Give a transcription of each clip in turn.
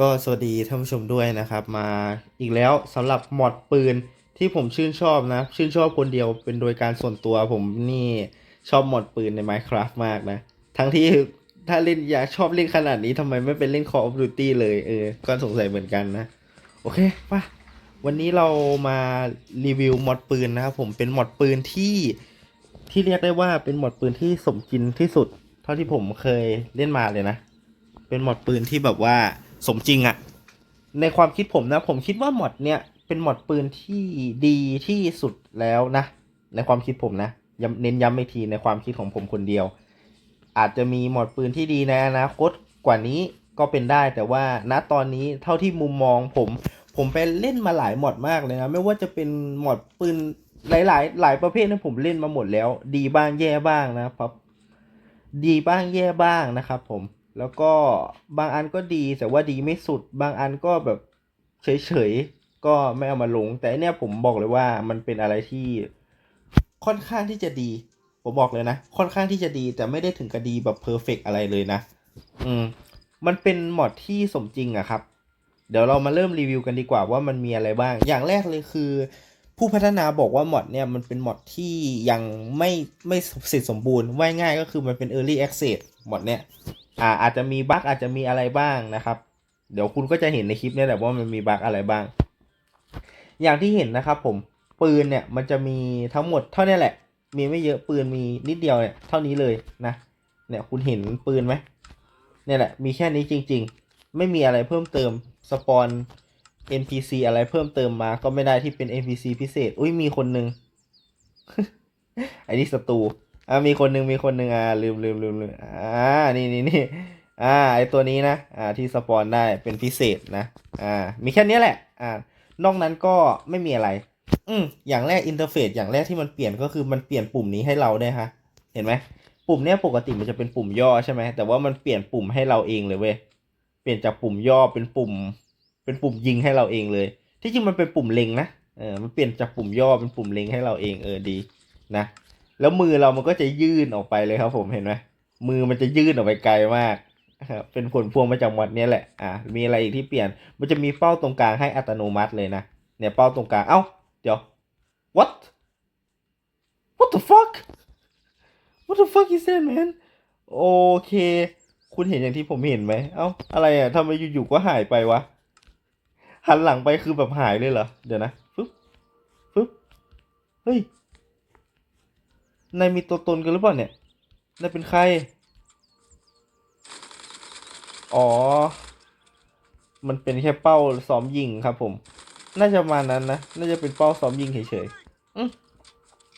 ก็สวัสดีท่านผู้ชมด้วยนะครับ มาอีกแล้วสำหรับมอดปืนที่ผมชื่นชอบนะ ชื่นชอบคนเดียวเป็นโดยการส่วนตัวผมนี่ชอบมอดปืนใน Minecraft มากนะ ทั้งที่ถ้าเล่นอยากชอบเล่นขนาดนี้ทำไมไม่เป็นเล่น Call of Duty เลยเออ ก็สงสัยเหมือนกันนะ โอเคป่ะวันนี้เรามารีวิวมอดปืนนะครับผมเป็นมอดปืนที่ที่เรียกได้ว่าเป็นมอดปืนที่สมจริงที่สุด เท่าที่ผมเคยเล่นมาเลยนะ เป็นมอดปืนที่แบบว่า สมจริงอะในความคิดผมนะ ผมคิดว่าหมดเนี่ยเป็นหมดปืนที่ดีที่สุดแล้วนะ ในความคิดผมนะย้ำเน้นย้ำอีกทีในความคิดของผมคนเดียว อาจจะมีหมดปืนที่ดีในอนาคตกว่านี้ก็เป็นได้แต่ว่าณตอนนี้เท่าที่มุมมองผม ผมไปเล่นมาหลายหมดมากเลยนะ ไม่ว่าจะเป็นหมดปืนหลายๆหลายประเภทนะผมเล่นมาหมดแล้ว ดีบ้างแย่บ้างนะครับ ดีบ้างแย่บ้างนะครับผม แล้วก็บางอันก็ดีแต่ว่าดีไม่สุด บางอันก็แบบเฉยๆ ก็ไม่เอามาลง แต่เนี้ยผมบอกเลยว่ามันเป็นอะไรที่ค่อนข้างที่จะดี ผมบอกเลยนะ ค่อนข้างที่จะดีแต่ไม่ได้ถึงกับดีแบบเพอร์เฟกอะไรเลยนะ อืม มันเป็นมอดที่สมจริงอะครับ เดี๋ยวเรามาเริ่มรีวิวกันดีกว่าว่ามันมีอะไรบ้าง อย่างแรกเลยคือ ผู้พัฒนาบอกว่ามอดเนี่ยมันเป็นมอดที่ยังไม่ไม่เสร็จสมบูรณ์ว่าง่ายก็คือมันเป็น Early Access มอดเนี่ย อ่าอาจจะมีบั๊กอาจจะมีอะไรบ้างนะครับ เดี๋ยวคุณก็จะเห็นในคลิปเนี่ยแหละว่ามันมีบั๊กอะไรบ้าง อย่างที่เห็นนะครับ ผมปืนเนี่ยมันจะมีทั้งหมดเท่านี้แหละ มีไม่เยอะปืนมีนิดเดียวเนี่ยเท่านี้เลยนะเนี่ยคุณเห็นปืนไหมเนี่ยแหละมีแค่นี้จริง ๆ ไม่มีอะไรเพิ่มเติมสปอน NPC อะไรเพิ่มเติมมาก็ไม่ได้ที่เป็น NPC พิเศษ อุ้ยมีคนนึงไอ้นี่ศัตรู อ่ามีคนหนึ่งมีคนหนึ่งอ่าลืมลืมลืมลืมอ่านี่นี่นี่อ่าไอตัวนี้นะอ่าที่สปอนได้เป็นพิเศษนะอ่ามีแค่นี้แหละอ่านอกนั้นก็ไม่มีอะไร อืมอย่างแรกอินเทอร์เฟซอย่างแรกที่มันเปลี่ยนก็คือมันเปลี่ยนปุ่มนี้ให้เราได้ฮะเห็นไหมปุ่มเนี้ยปกติมันจะเป็นปุ่มย่อใช่ไหมแต่ว่ามันเปลี่ยนปุ่มให้เราเองเลยเว้ยเปลี่ยนจากปุ่มย่อเป็นปุ่ม เป็นปุ่มยิงให้เราเองเลย ที่จริงมันเป็นปุ่มเล็งนะเออมันเปลี่ยนจากปุ่มย่อเป็นปุ่มเล็งให้เราเองเออดีนะ แล้วมือเรามันก็จะยื่นออกไปเลยครับ ผมเห็นไหมมือมันจะยื่นออกไปไกลมากครับเป็นผลพวงมาจากมอดนี้แหละอะมีอะไรอีกที่เปลี่ยน มันจะมีเป้าตรงกลางให้อัตโนมัติเลยนะเนี่ยเป้าตรงกลางเอ้าเดี๋ยว what what the fuck what the fuck is that man โอเค คุณเห็นอย่างที่ผมเห็นไหมเอ้าอะไรอะทำไมอยู่ๆก็หายไปวะหันหลังไปคือแบบหายเลยเหรอเดี๋ยวนะฟึบฟึบเฮ้ย นายมีตัวตนกันหรือเปล่าเนี่ยนายเป็นใคร อ๋อ มันเป็นแค่เป้าซ้อมยิงครับผม น่าจะมานั้นนะ น่าจะเป็นเป้าซ้อมยิงเฉยๆอืม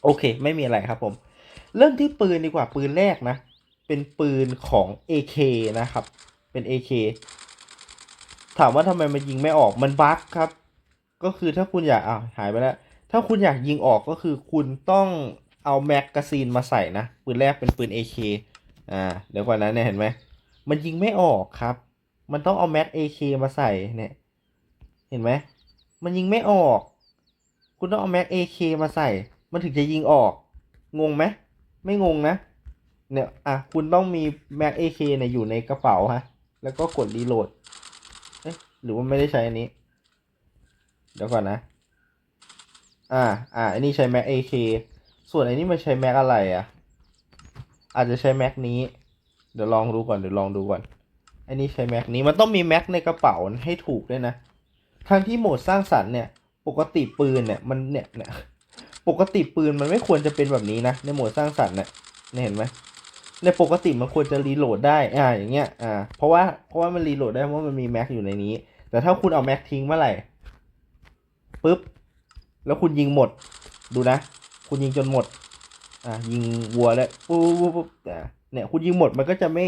โอเค ไม่มีอะไรครับผม เริ่มที่ปืนดีกว่าปืนแรกนะ เป็นปืนของ AK นะครับ เป็น AK ถามว่าทำไมมันยิงไม่ออก มันบั๊กครับ ก็คือถ้าคุณอยากอ้าวหายไปแล้ว ถ้าคุณอยากยิงออกก็คือคุณต้อง เอาแม็กกาซีนมาใส่นะ ปืนแรกเป็นปืน AK อ่าเดี๋ยวก่อนนะเนี่ยเห็นไหมมันยิงไม่ออกครับ มันต้องเอาแม็ก AK มาใส่เนี่ย เห็นไหมมันยิงไม่ออก คุณต้องเอาแม็ก AK มาใส่ มันถึงจะยิงออก งงไหมไม่งงนะ เนี่ยอะคุณต้องมีแม็ก AK เนี่ยอยู่ในกระเป๋าฮะ แล้วก็กดรีโหลดเอ๊ะหรือว่าไม่ได้ใช้อันนี้ เดี๋ยวก่อนนะ อ่า อ่าอันนี้ใช้แม็ก AK ส่วนอันนี้มันใช้แม็กอะไรอะ อาจจะใช้แม็กนี้ เดี๋ยวลองดูก่อนเดี๋ยวลองดูก่อนอันนี้ใช้แม็กนี้มันต้องมีแม็กในกระเป๋าให้ถูกด้วยนะทั้งที่โหมดสร้างสรรค์เนี่ยปกติปืนเนี่ยมันเนี่ยเนี่ยปกติปืนมันไม่ควรจะเป็นแบบนี้นะในโหมดสร้างสรรค์เนี่ยเนี่ยเห็นไหมในปกติมันควรจะรีโหลดได้อ่าอย่างเงี้ยอ่าเพราะว่าเพราะว่ามันรีโหลดได้เพราะว่ามันมีแม็กอยู่ในนี้ แต่ถ้าคุณเอาแม็กทิ้งเมื่อไหร่ปุ๊บแล้วคุณยิงหมดดูนะ คุณยิงจนหมด อ่ายิงวัวแล้วปุ๊บปุ๊บปุ๊บอ่าเนี่ยคุณยิงหมดมันก็จะไม่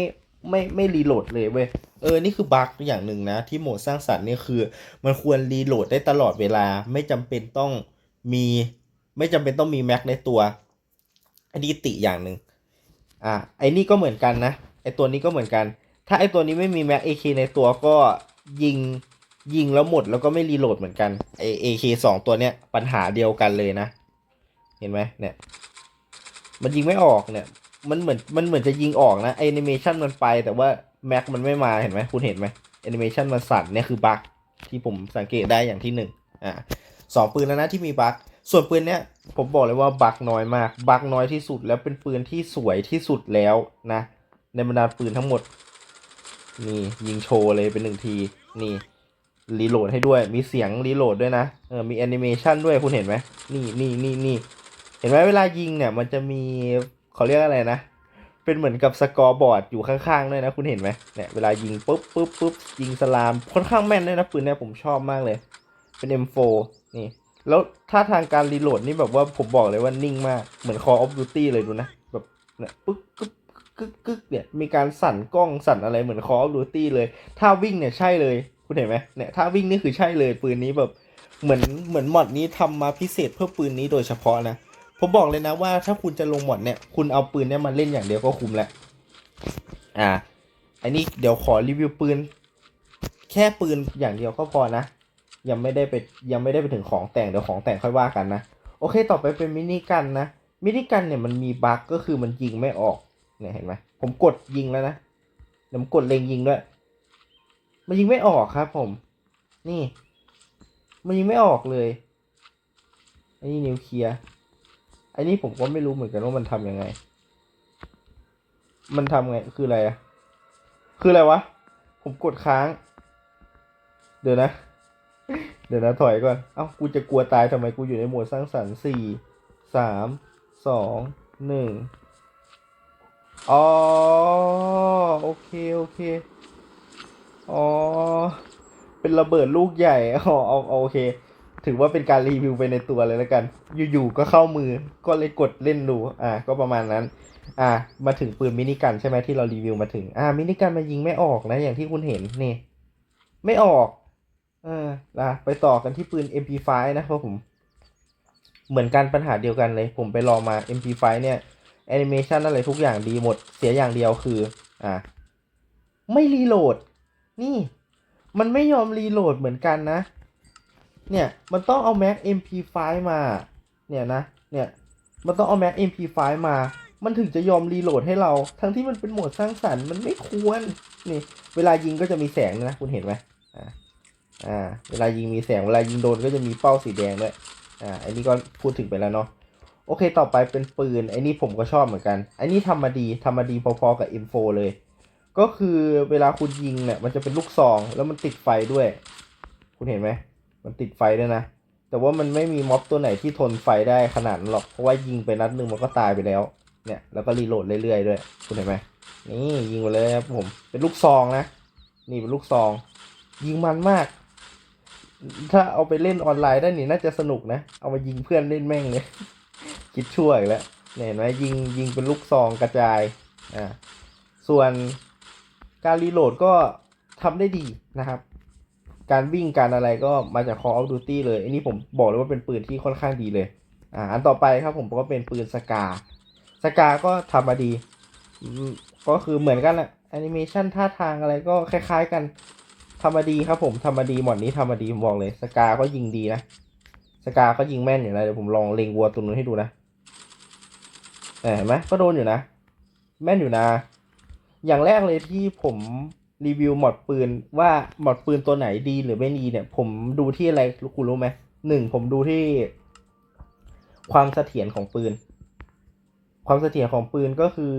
ไม่ไม่รีโหลดเลยเว้ย เออ นี่คือบั๊กอย่างหนึ่งนะ ที่โหมดสร้างสรรค์เนี่ยคือ มันควรรีโหลดได้ตลอดเวลา ไม่จำเป็นต้องมี ไม่จำเป็นต้องมีแม็กในตัว อันนี้ติอย่างหนึ่งอ่าไอ้นี่ก็เหมือนกันนะ ไอ้ตัวนี้ก็เหมือนกัน ถ้าไอ้ตัวนี้ไม่มีแม็กเอคในตัวก็ยิงยิงแล้วหมดแล้วก็ไม่รีโหลดเหมือนกันไอเอเคสองตัวเนี้ยปัญหาเดียวกันเลยนะ เห็นไหมเนี่ย มันยิงไม่ออกเนี่ย มันเหมือนมันเหมือนจะยิงออกนะแอนิเมชันมันไปแต่ว่าแม็กมันไม่มาเห็นไหมคุณเห็นไหมแอนิเมชันมันสั่นเนี่ยคือบั๊กที่ผมสังเกตได้อย่างที่หนึ่งอ่าสองปืนแล้วนะที่มีบั๊กส่วนปืนเนี้ยผมบอกเลยว่าบั๊กน้อยมาก บั๊กน้อยที่สุดแล้วเป็นปืนที่สวยที่สุดแล้วนะ ในบรรดาปืนทั้งหมด นี่ยิงโชว์เลยเป็นหนึ่งที นี่รีโหลดให้ด้วย มีเสียงรีโหลดด้วยนะ เออ มีแอนิเมชันด้วยคุณเห็นไหม นี่นี่นี่นี่ เห็นไหมเวลายิงเนี่ยมันจะมีเขาเรียกอะไรนะ เป็นเหมือนกับสกอร์บอร์ดอยู่ข้างๆด้วยนะคุณเห็นไหมเนี่ยเวลายิงปุ๊บปุ๊บปุ๊บยิงสลามค่อนข้างแม่นด้วยนะปืนเนี่ยผมชอบมากเลย เป็น M4 นี่ แล้วถ้าทางการรีโหลดนี่แบบว่าผมบอกเลยว่านิ่งมากเหมือน Call of Duty เลยดูนะแบบเนี่ยปึ๊กกึ๊บกึ๊กกึ๊กเนี่ยมีการสั่นกล้องสั่นอะไรเหมือน Call of Duty เลย ถ้าวิ่งเนี่ยใช่เลยคุณเห็นไหมเนี่ยถ้าวิ่งนี่คือใช่เลยปืนนี้แบบเหมือนเหมือนมอดนี้ทำมาพิเศษเพื่อปืนนี้โดยเฉพาะนะ ผมบอกเลยนะว่าถ้าคุณจะลงหมดเนี่ย คุณเอาปืนเนี่ยมาเล่นอย่างเดียวก็คุ้มแล้ว อ่า อันนี้เดี๋ยวขอรีวิวปืน แค่ปืนอย่างเดียวก็พอนะ ยังไม่ได้ไปยังไม่ได้ไปถึงของแต่งเดี๋ยวของแต่งค่อยว่ากันนะ โอเคต่อไปเป็นมินิกันนะ มินิกันเนี่ยมันมีบั๊กก็คือมันยิงไม่ออก เนี่ยเห็นไหมผมกดยิงแล้วนะเดี๋ยวผมกดเล็งยิงด้วย มันยิงไม่ออกครับ ผม นี่ มันยิงไม่ออกเลยอันนี้นิวเคลียร์ อันนี้ผมก็ไม่รู้เหมือนกันว่ามันทำยังไง มันทำไง คืออะไรอะคืออะไรวะ ผมกดค้าง เดี๋ยวนะ เดี๋ยวนะถอยก่อน เอ้า กูจะกลัวตายทำไมกูอยู่ในโหมดสร้างสรรค์สี่สามสองหนึ่งอ๋อ โอเค โอเค อ๋อ เป็นระเบิดลูกใหญ่ อ๋อเอาเอาโอเค ถือว่าเป็นการรีวิวไปในตัวเลยแล้วกัน อยู่ๆก็เข้ามือก็เลยกดเล่นดู อ่า ก็ประมาณนั้น อ่า มาถึงปืนมินิกันใช่ไหมที่เรารีวิวมาถึง อ่า มินิกันมายิงไม่ออกนะอย่างที่คุณเห็นนี่ ไม่ออก เออนะไปต่อกันที่ปืน MP5 นะครับผม เหมือนกันปัญหาเดียวกันเลย ผมไปลองมา MP5 เนี่ยแอนิเมชันอะไรทุกอย่างดีหมด เสียอย่างเดียวคือ อ่า ไม่รีโหลด นี่ มันไม่ยอมรีโหลดเหมือนกันนะ เนี่ย มันต้องเอา Mac MP5 มา เนี่ยนะ เนี่ย มันต้องเอา Mac MP5 มา มันถึงจะยอมรีโหลดให้เรา ทั้งที่มันเป็นโหมดสร้างสรรค์ มันไม่ควร นี่ เวลายิงก็จะมีแสงนะ คุณเห็นไหมอ่า อ่า เวลายิงมีแสง เวลายิงโดนก็จะมีเป้าสีแดงด้วย อ่า อันนี้ก็พูดถึงไปแล้วเนาะ โอเค ต่อไปเป็นปืน ไอ้นี่ผมก็ชอบเหมือนกัน ไอ้นี่ทำมาดีทำมาดีพอๆกับ M4 เลย ก็คือเวลาคุณยิงเนี่ย มันจะเป็นลูกซอง แล้วมันติดไฟด้วย คุณเห็นไหม มันติดไฟด้วยนะ แต่ว่ามันไม่มีม็อบตัวไหนที่ทนไฟได้ขนาดนั้นหรอก เพราะว่ายิงไปนัดหนึ่งมันก็ตายไปแล้ว เนี่ย แล้วก็รีโหลดเรื่อยๆด้วยคุณเห็นไหมนี่ยิงไปเลยครับผม เป็นลูกซองนะ นี่เป็นลูกซอง ยิงมันมาก ถ้าเอาไปเล่นออนไลน์ได้นี่น่าจะสนุกนะ เอามายิงเพื่อนเล่นแม่งเลยคิดช่วยแล้วเนี่ยเห็นไหมยิงยิงเป็นลูกซองกระจาย อ่า ส่วนการรีโหลดก็ทำได้ดีนะครับ การวิ่งการอะไรก็มาจาก Call of Duty เลยอันนี้ผมบอกเลยว่าเป็นปืนที่ค่อนข้างดีเลยอ่าอันต่อไปครับผมก็เป็นปืนสกาสกาก็ทำมาดี ก็คือเหมือนกันแหละแอนิเมชันท่าทางอะไรก็คล้ายๆกันทำมาดีครับผมทำมาดีหมดนี้ทำมาดีผมบอกเลยสกาก็ยิงดีนะสกาก็ยิงแม่นอยู่นะเดี๋ยวผมลองเล็งวัวตัวนึงให้ดูนะเห็นไหมก็โดนอยู่นะ แม่นอยู่นะ อย่างแรกเลยที่ผม รีวิวหมอดปืนว่าหมอดปืนตัวไหนดีหรือไม่ดีเนี่ย ผมดูที่อะไรคุณรู้ไหมหนึ่งผมดูที่ ความเสถียรของปืน ความเสถียรของปืนก็คือ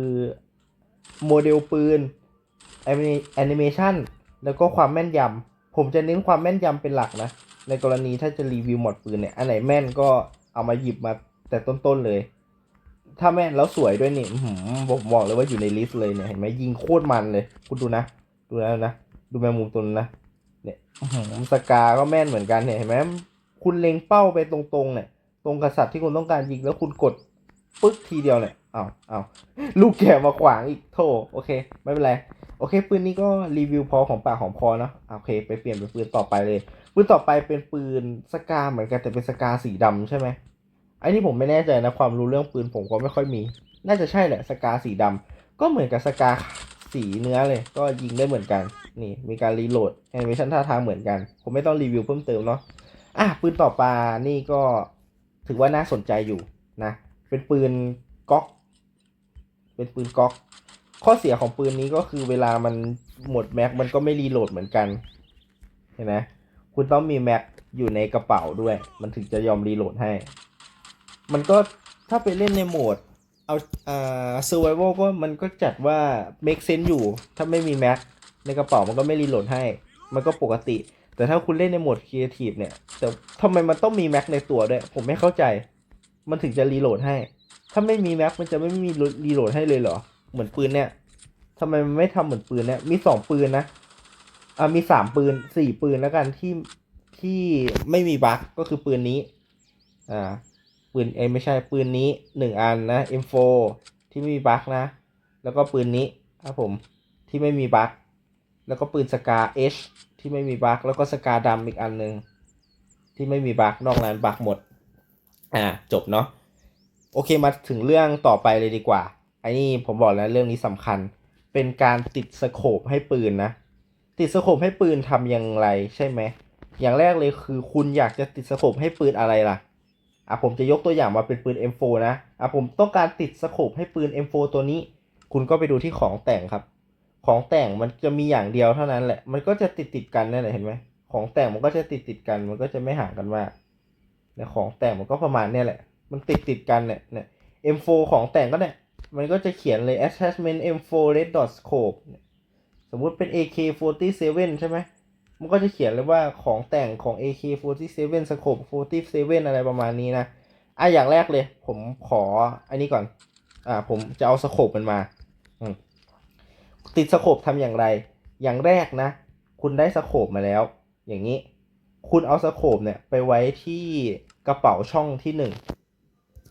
โมเดลปืนแอนิเมชันแล้วก็ความแม่นยำผมจะเน้นความแม่นยำเป็นหลักนะ ในกรณีถ้าจะรีวิวหมดปืนเนี่ย อันไหนแม่นก็เอามาหยิบมาแต่ต้นๆเลย ถ้าแม่นแล้วสวยด้วยนี่ผมบอกเลยว่าอยู่ในลิสต์เลยเนี่ย เห็นไหมยิงโคตรมันเลย คุณดูนะ ดูนะนะ ดูแมงมุมตัวนั้นนะ เนี่ยสกาก็แม่นเหมือนกันเนี่ยเห็นไหมคุณเล็งเป้าไปตรงๆเนี่ย ตรงกษัตริย์ที่คุณต้องการยิงแล้วคุณกดปึ๊กทีเดียวเนี่ยเอาเอาลูกแกะมาขวางอีกโถโอเค ไม่เป็นไร โอเค ปืนนี้ก็รีวิวพอของปากของคอเนาะโอเค ไปเปลี่ยนเป็นปืนต่อไปเลย ปืนต่อไปเป็นปืนสกาเหมือนกันแต่เป็นสกาสีดำใช่ไหมไอ้นี่ผมไม่แน่ใจนะความรู้เรื่องปืนผมก็ไม่ค่อยมี น่าจะใช่แหละสกาสีดำก็เหมือนกับสกา สีเนื้อเลย ก็ยิงได้เหมือนกัน นี่มีการรีโหลดแอนิเมชันท่าทางเหมือนกัน ผมไม่ต้องรีวิวเพิ่มเติมเนาะอะปืนต่อไปนี่ก็ถือว่าน่าสนใจอยู่นะเป็นปืนก๊อก เป็นปืนก๊อก ข้อเสียของปืนนี้ก็คือเวลามันหมดแม็กมันก็ไม่รีโหลดเหมือนกันเห็นไหมคุณต้องมีแม็กอยู่ในกระเป๋าด้วย มันถึงจะยอมรีโหลดให้ มันก็ถ้าไปเล่นในโหมด เอาอ่า survival ก็มันก็จัดว่า make sense อยู่ ถ้าไม่มีแม็กในกระเป๋ามันก็ไม่รีโหลดให้ มันก็ปกติ แต่ถ้าคุณเล่นในโหมด creative เนี่ย แต่ทำไมมันต้องมีแม็กในตัวด้วย ผมไม่เข้าใจ มันถึงจะรีโหลดให้ ถ้าไม่มีแม็กมันจะไม่มีรีโหลดให้เลยเหรอ เหมือนปืนเนี่ยทำไมมันไม่ทำเหมือนปืนเนี่ย มีสองปืนนะ อ่า มีสามปืนสี่ปืนแล้วกันที่ที่ไม่มีบั๊กก็คือปืนนี้ อ่า ปืนเอไม่ใช่ปืนนี้หนึ่งอันนะ M4 ที่ไม่มีบั๊กนะ แล้วก็ปืนนี้ครับผมที่ไม่มีบั๊กแล้วก็ปืนสกา H ที่ไม่มีบั๊กแล้วก็สกาดำอีกอันหนึ่งที่ไม่มีบั๊กนอกนั้นบั๊กหมดอ่าจบเนาะโอเคมาถึงเรื่องต่อไปเลยดีกว่าไอ้นี่ผมบอกแล้วเรื่องนี้สำคัญ เป็นการติดสโคปให้ปืนนะ ติดสโคปให้ปืนทำอย่างไรใช่ไหมอย่างแรกเลยคือคุณอยากจะติดสโคปให้ปืนอะไรล่ะ อะผมจะยกตัวอย่างมาเป็นปืน M4 นะอะผมต้องการติดสโคปให้ปืน M4 ตัวนี้ คุณก็ไปดูที่ของแต่งครับ ของแต่งมันจะมีอย่างเดียวเท่านั้นแหละ มันก็จะติดติดกันนั่นแหละเห็นไหมของแต่งมันก็จะติดติดกัน มันก็จะไม่ห่างกันมากเนี่ของแต่งมันก็ประมาณเนี่ยแหละ มันติดติดกันเนี่ยเนี่ย M4 ของแต่งก็เนี่ย มันก็จะเขียนเลย attachment M4 red dot scope สมมุติเป็น AK47 ใช่ไหม มันก็จะเขียนเลยว่าของแต่งของ AK47 scope 47อะไรประมาณนี้นะอะอย่างแรกเลย ผมขออันนี้ก่อน อ่า ผมจะเอาสโคปมันมาติดสโคปทำอย่างไร อย่างแรกนะ คุณได้สโคปมาแล้ว อย่างนี้ คุณเอาสโคปเนี่ยไปไว้ที่กระเป๋าช่องที่หนึ่ง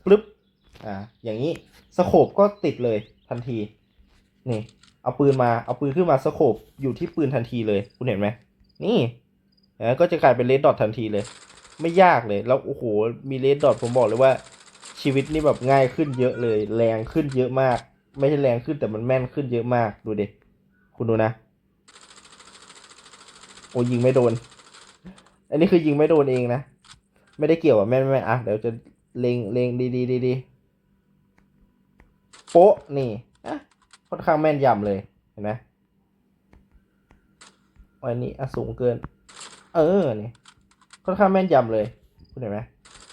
ปึ๊บ อ่า อย่างนี้สโคปก็ติดเลยทันที นี่ เอาปืนมา เอาปืนขึ้นมาสโคปอยู่ที่ปืนทันทีเลย คุณเห็นไหม นี่แล้วก็จะกลายเป็นเลดดอททันทีเลย ไม่ยากเลย แล้วโอ้โห มีเลดดอทผมบอกเลยว่า ชีวิตนี่แบบง่ายขึ้นเยอะเลย แรงขึ้นเยอะมาก ไม่ใช่แรงขึ้นแต่มันแม่นขึ้นเยอะมากดูดิคุณดูนะโอ้ยิงไม่โดน อันนี้คือยิงไม่โดนเองนะ ไม่ได้เกี่ยวกับแม่นไม่แม่อะเดี๋ยวจะเลงเลงดีดีดีดีโป๊ะนี่อะค่อนข้างแม่นยำเลยเห็นไหม อันนี้อะสูงเกิน เออนี่ค่อนข้างแม่นยำเลยคุณเห็นไหม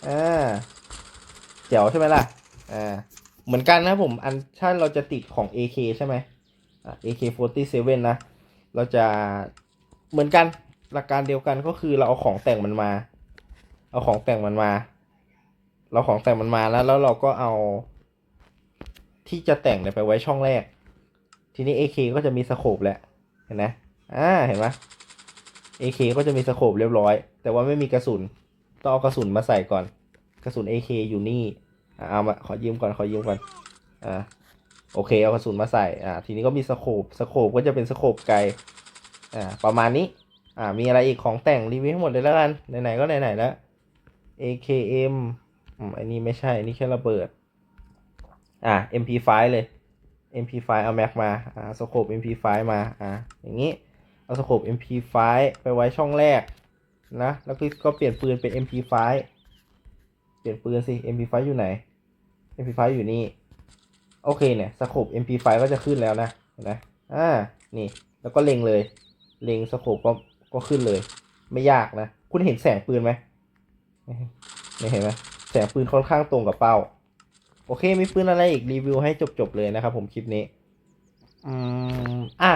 อ่าเจ๋วใช่ไหมล่ะอ่าเหมือนกันนะผมอันถ้าเราจะติดของ AK ใช่ไหมอ่า AK47 นะเราจะเหมือนกันหลักการเดียวกันก็คือเราเอาของแต่งมันมา เอาของแต่งมันมา เราของแต่งมันมาแล้ว แล้วเราก็เอา ที่จะแต่งเนี่ยไปไว้ช่องแรก ทีนี้ AK ก็จะมีสโคปแหละเห็นไหม อ่าเห็นไหม AK ก็จะมีสโคปเรียบร้อย แต่ว่าไม่มีกระสุน ต้องเอากระสุนมาใส่ก่อน กระสุน AK อยู่นี่อ่าเอามาขอยืมก่อนขอยืมก่อนอ่าโอเคเอากระสุนมาใส่อ่าทีนี้ก็มีสโคปสโคปก็จะเป็นสโคปไกลอ่าประมาณนี้อ่ามีอะไรอีกของแต่งรีวิวให้หมดเลยแล้วกันไหนๆก็ไหนๆแล้ว AKM อืมอันนี้ไม่ใช่อันนี้แค่ระเบิดอ่า MP5 เลย MP5 เอาแม็กมาอ่าสโคป MP5 มาอ่าอย่างนี้ เอาสโคป MP5 ไปไว้ช่องแรกนะ แล้วก็ก็เปลี่ยนปืนเป็น MP5 เปลี่ยนปืนสิ MP5 อยู่ไหน MP5 อยู่นี่ โอเคเนี่ยสโคป MP5 ก็จะขึ้นแล้วนะเห็นไหมอ่า นี่ แล้วก็เล็งเลย เล็งสโคปก็ ก็ขึ้นเลย ไม่ยากนะ คุณเห็นแสงปืนไหมไม่เห็นไหมแสงปืนค่อนข้างตรงกับเป้า โอเค มีปืนอะไรอีกรีวิวให้จบๆเลยนะครับผมคลิปนี้ อืม อะ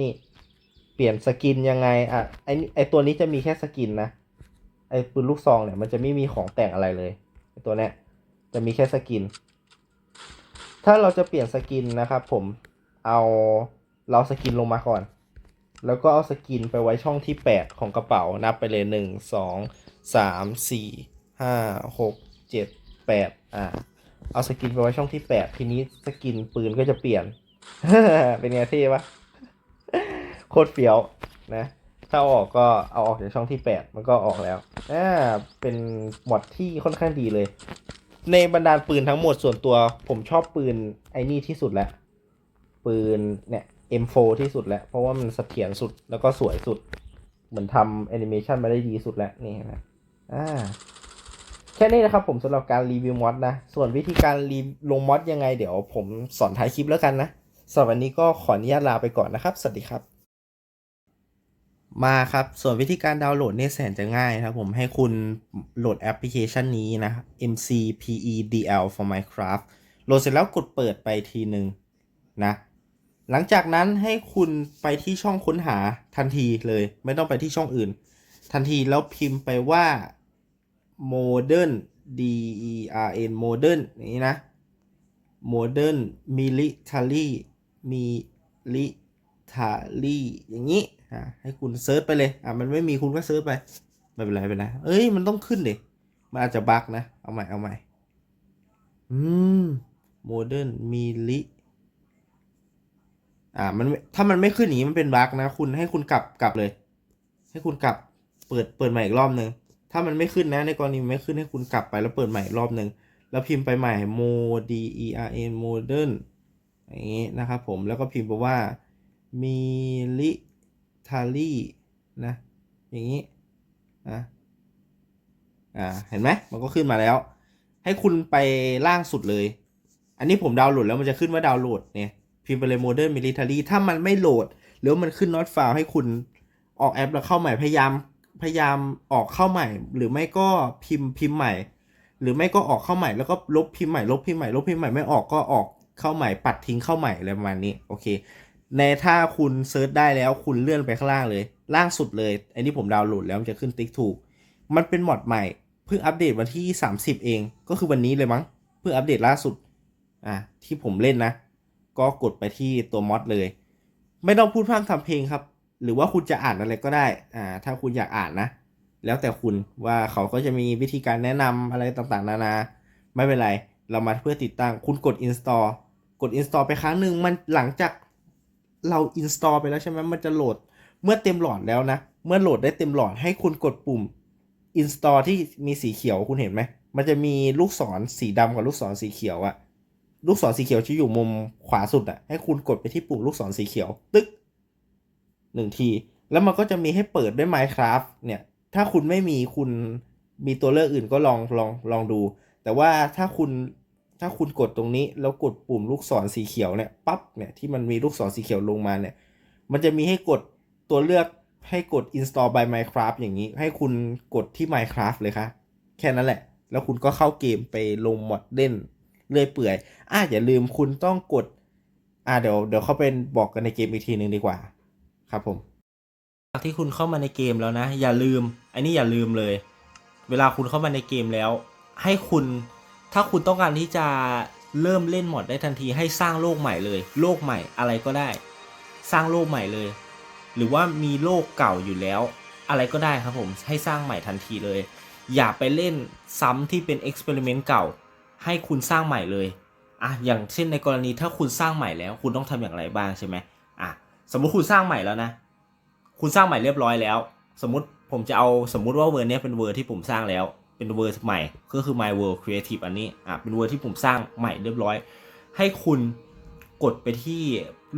นี่ เปลี่ยนสกินยังไงอะไอไอตัวนี้จะมีแค่สกินนะไอปืนลูกซองเนี่ยมันจะไม่มีของแต่งอะไรเลยไอตัวเนี้ยจะมีแค่สกิน ถ้าเราจะเปลี่ยนสกินนะครับผมเอาเราสกินลงมาก่อน แล้วก็เอาสกินไปไว้ช่องที่แปดของกระเป๋านับไปเลยหนึ่งสองสามสี่ห้าหกเจ็ดแปดอ่าเอาสกินไปไว้ช่องที่แปดทีนี้สกินปืนก็จะเปลี่ยน เป็นไงเท่ปะ คตรเฟี้ยวนะถ้าออกก็เอาออกจากช่องที่แปดมันก็ออกแล้วอ่าเป็นมอดที่ค่อนข้างดีเลย ในบรรดาปืนทั้งหมดส่วนตัว ผมชอบปืนไอ้นี่ที่สุดแล้ว ปืนเนี่ย M4 ที่สุดแล้ว เพราะว่ามันเสถียรสุดแล้วก็สวยสุด เหมือนทำแอนิเมชันมาได้ดีสุดแล้วนี่นะอ่าแค่นี้นะครับผมสำหรับการรีวิวมอดนะ ส่วนวิธีการรีลงมอดยังไงเดี๋ยวผมสอนท้ายคลิปแล้วกันนะสำหรับวันนี้ก็ขออนุญาตลาไปก่อนนะครับ สวัสดีครับ มาครับ ส่วนวิธีการดาวน์โหลดเนี่ยแสนจะง่ายครับผมให้คุณโหลดแอปพลิเคชันนี้นะ MCPEDL for Minecraft โหลดเสร็จแล้วกดเปิดไปทีหนึ่งนะ หลังจากนั้นให้คุณไปที่ช่องค้นหาทันทีเลย ไม่ต้องไปที่ช่องอื่น ทันทีแล้วพิมพ์ไปว่า modern d e r n modern นี้นะ modern military military อย่างนี้ อะให้คุณเซิร์ชไปเลย อะมันไม่มีคุณก็เซิร์ชไป ไม่เป็นไรไม่เป็นไรเอ้ย มันต้องขึ้นดิมันอาจจะบั๊กนะ เอาใหม่ เอาใหม่ อืม modern mili อ่า มันถ้ามันไม่ขึ้นอย่างนี้มันเป็นบั๊กนะ คุณให้คุณกลับกลับเลย ให้คุณกลับเปิดเปิดใหม่อีกรอบหนึ่งถ้ามันไม่ขึ้นนะ ในกรณีไม่ขึ้นให้คุณกลับไปแล้วเปิดใหม่อีกรอบหนึ่งแล้วพิมพ์ไปใหม่ mo d e r n modern อย่างนี้นะครับผมแล้วก็พิมพ์ไปว่า military นะ อย่างนี้อะอ่า เห็นไหมมันก็ขึ้นมาแล้ว ให้คุณไปล่างสุดเลย อันนี้ผมดาวน์โหลดแล้วมันจะขึ้นว่าดาวน์โหลดเนี่ย พิมพ์ไปเลย modern military ถ้ามันไม่โหลด หรือมันขึ้น not found ให้คุณออกแอปแล้วเข้าใหม่พยายามพยายามออกเข้าใหม่ หรือไม่ก็พิมพ์พิมพ์ใหม่ หรือไม่ก็ออกเข้าใหม่แล้วก็ลบพิมพ์ใหม่ลบพิมพ์ใหม่ลบพิมพ์ใหม่ไม่ออกก็ออกเข้าใหม่ปัดทิ้งเข้าใหม่อะไรประมาณนี้โอเค ในถ้าคุณเซิร์ชได้แล้วคุณเลื่อนไปข้างล่างเลย ล่างสุดเลยอันนี้ผมดาวน์โหลดแล้วมันจะขึ้นติ๊กถูก มันเป็นมอดใหม่ เพิ่งอัปเดตวันที่ 30 เอง ก็คือวันนี้เลยมั้ง เพิ่งอัปเดตล่าสุด อะ ที่ผมเล่นนะ ก็กดไปที่ตัวมอดเลย ไม่ต้องพูดพร่ำทำเพลงครับ หรือว่าคุณจะอ่านอะไรก็ได้ อ่า ถ้าคุณอยากอ่านนะ แล้วแต่คุณว่าเขาก็จะมีวิธีการแนะนำอะไรต่างๆ นานา ไม่เป็นไร เรามาเพื่อติดตั้ง คุณกด install กด install ไปครั้งหนึ่งมันหลังจาก เรา install ไปแล้วใช่ไหมมันจะโหลดเมื่อเต็มหลอดแล้วนะ เมื่อโหลดได้เต็มหลอดให้คุณกดปุ่ม install ที่มีสีเขียวคุณเห็นไหม มันจะมีลูกศรสีดำกับลูกศรสีเขียวอะลูกศรสีเขียวจะอยู่มุมขวาสุดอะให้คุณกดไปที่ปุ่มลูกศรสีเขียว ตึ๊กหนึ่งที แล้วมันก็จะมีให้เปิดด้วย Minecraft เนี่ย ถ้าคุณไม่มีคุณมีตัวเลือกอื่นก็ลองลองลองดู แต่ว่าถ้าคุณ ถ้าคุณกดตรงนี้แล้วกดปุ่มลูกศรสีเขียวเนี่ยปั๊บเนี่ยที่มันมีลูกศรสีเขียวลงมาเนี่ย มันจะมีให้กดตัวเลือกให้กด install by Minecraft อย่างนี้ ให้คุณกดที่ Minecraft เลยครับแค่นั้นแหละ แล้วคุณก็เข้าเกมไปลงมอดเล่นเรื่อยเปื่อยอะอย่าลืมคุณต้องกด อะเดี๋ยวเดี๋ยวเข้าไปบอกกันในเกมอีกทีหนึ่งดีกว่าครับผมที่คุณเข้ามาในเกมแล้วนะ อย่าลืม อันนี้อย่าลืมเลย เวลาคุณเข้ามาในเกมแล้ว ให้คุณ ถ้าคุณต้องการที่จะเริ่มเล่นมอดได้ทันทีให้สร้างโลกใหม่เลย โลกใหม่อะไรก็ได้ สร้างโลกใหม่เลย หรือว่ามีโลกเก่าอยู่แล้ว อะไรก็ได้ครับผมให้สร้างใหม่ทันทีเลย อย่าไปเล่นซ้ำที่เป็นเอ็กซ์เพร์เมนต์เก่า ให้คุณสร้างใหม่เลยอะอย่างเช่นในกรณีถ้าคุณสร้างใหม่แล้ว คุณต้องทำอย่างไรบ้างใช่ไหมอะสมมุติคุณสร้างใหม่แล้วนะ คุณสร้างใหม่เรียบร้อยแล้ว สมมติผมจะเอาสมมุติว่าเวอร์เนี้ยเป็นเวอร์ที่ผมสร้างแล้ว เป็นเวอร์ใหม่ก็คือ my world creative อันนี้อะเป็นเวอร์ที่ผมสร้างใหม่เรียบร้อย ให้คุณกดไปที่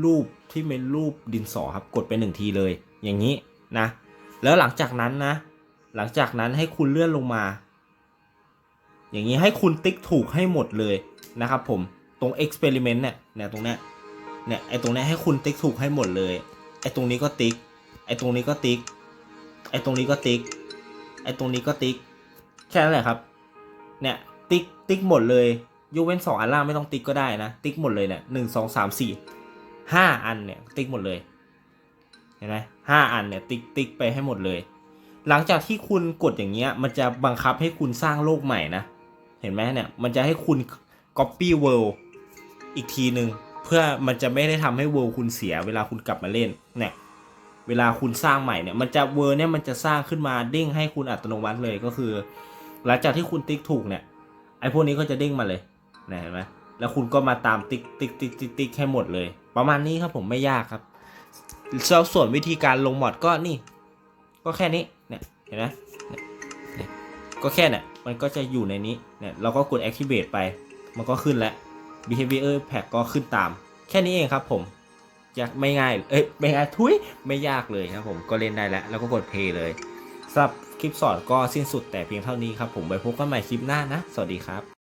รูปที่เป็นรูปดินสอครับกดไปหนึ่งทีเลย อย่างนี้นะ แล้วหลังจากนั้นนะ หลังจากนั้นให้คุณเลื่อนลงมา อย่างนี้ให้คุณติ๊กถูกให้หมดเลยนะครับผมตรง experiment เนี่ยเนี่ยตรงเนี้ยเนี่ยไอตรงเนี้ยให้คุณติ๊กถูกให้หมดเลยไอตรงนี้ก็ติ๊กไอตรงนี้ก็ติ๊กไอตรงนี้ก็ติ๊กไอตรงนี้ก็ติ๊ก แค่นั้นแหละครับ เนี่ย ติ๊กติ๊กหมดเลยยกเว้นสองอันล่างไม่ต้องติ๊กก็ได้นะ ติ๊กหมดเลยเนี่ยหนึ่งสองสามสี่ห้าอันเนี่ยติ๊กหมดเลยเห็นไหมห้าอันเนี่ยติ๊กติ๊กไปให้หมดเลย หลังจากที่คุณกดอย่างเงี้ยมันจะบังคับให้คุณสร้างโลกใหม่นะ เห็นไหมเนี่ยมันจะให้คุณ copy world อีกทีหนึ่งเพื่อมันจะไม่ได้ทำให้ world คุณเสีย เวลาคุณกลับมาเล่นเนี่ยเวลาคุณสร้างใหม่เนี่ยมันจะเวอร์เนี่ยมันจะสร้างขึ้นมาเด้งให้คุณอัตโนมัติเลยก็คือ หลังจากที่คุณติ๊กถูกเนี่ยไอ้พวกนี้ก็จะเด้งมาเลยนะเห็นไหมแล้วคุณก็มาตามติ๊กติ๊กติ๊กติ๊กติ๊กให้หมดเลย ประมาณนี้ครับผมไม่ยากครับแล้วส่วนวิธีการลงมอดก็นี่ ก็แค่นี้เนี่ยเห็นไหมก็แค่เนี่ยมันก็จะอยู่ในนี้เนี่ยเราก็กด activate ไปมันก็ขึ้นแล้ว behavior pack ก็ขึ้นตาม แค่นี้เองครับผมยากไม่ง่าย เอ้ยไม่ง่ายทุยไม่ยากเลยครับผมก็เล่นได้แล้ว แล้วก็กด play เลยสำหรับ คลิปสอนก็สิ้นสุดแต่เพียงเท่านี้ครับผมไว้พบกันใหม่คลิปหน้านะ สวัสดีครับ